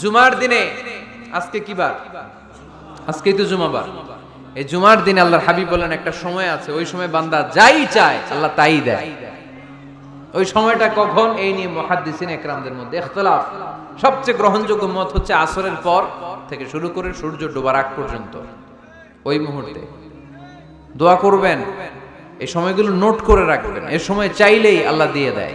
জুমার দিনে, আজকে কি বার? আজকেই তো জুমাবার। এই জুমার দিনে আল্লাহর হাবিব বলেন, একটা সময় আছে, ওই সময় বান্দা যাই চায়, আল্লাহ তাই দেয়। ওই সময়টা কখন? এই নিয়ে মহাদ্দিসিন একরামদের মধ্যে ইখতলাফ। সবচেয়ে গ্রহণযোগ্য মত হচ্ছে আসরের পর থেকে শুরু করে সূর্য ডোবার আগ পর্যন্ত। ওই মুহূর্তে। দোয়া করবেন, এই সময়গুলো নোট করে রাখবেন এই সময় চাইলেই আল্লাহ দিয়ে দেয়।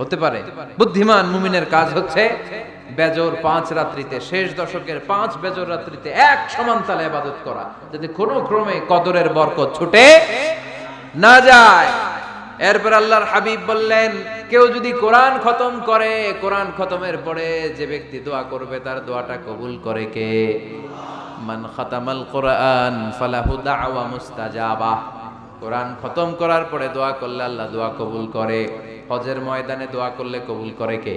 হতে পারে। বুদ্ধিমান মুমিনের কাজ হচ্ছে বেজর পাঁচ রাত্রিতে, শেষ দশকের পাঁচ বেজর রাত্রিতে এক সমান তালে ইবাদত করা। যাতে কোনো ক্রমে কদরের বরকত ছুটে না যায়, এরপর আল্লাহর হাবিব বললেন, কেউ যদি কোরআন খতম করে, কোরআন খতমের পরে যে ব্যক্তি দোয়া করবে, তার দোয়াটা কবুল করে কে? মান খাতামাল কোরআন, ফালাহু দাওয়া মুস্তাজাবা। কোরআন খতম করার পরে দোয়া করলে আল্লাহ দোয়া কবুল করে। হজের ময়দানে দোয়া করলে কবুল করে কে?